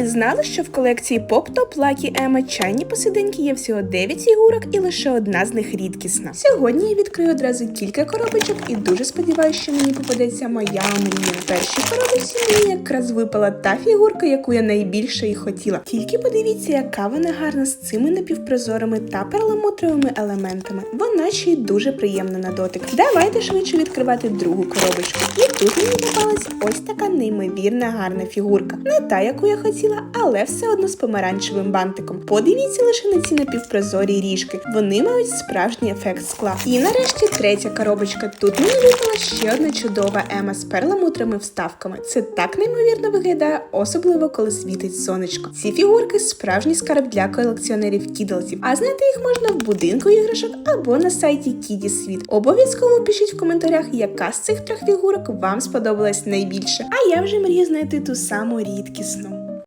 ви знали, що в колекції Pop Top Lucky Emma чайні посиденьки є всього 9 фігурок і лише одна з них рідкісна. Сьогодні я відкрию одразу кілька коробочок і дуже сподіваюся, що мені попадеться моя мрія. В першій коробочці мені якраз випала та фігурка, яку я найбільше і хотіла. Тільки подивіться, яка вона гарна з цими напівпрозорими та перламутровими елементами. Вона ще й дуже приємна на дотик. Давайте швидше відкривати другу коробочку. І тут мені попалась ось така неймовірна гарна фігурка. Не та, яку я хотіла, але все одно з помаранчевим бантиком. Подивіться лише на ці напівпрозорі ріжки. Вони мають справжній ефект скла. І нарешті третя коробочка. Тут мені випала ще одна чудова ема з перламутрими вставками. Це так неймовірно виглядає, особливо коли світить сонечко. Ці фігурки справжній скарб для колекціонерів кідлзів. А знайти їх можна в будинку іграшок або на сайті Кіді Світ. Обов'язково пишіть в коментарях, яка з цих трьох фігурок вам сподобалась найбільше. А я вже мрію знайти ту саму рідкісну.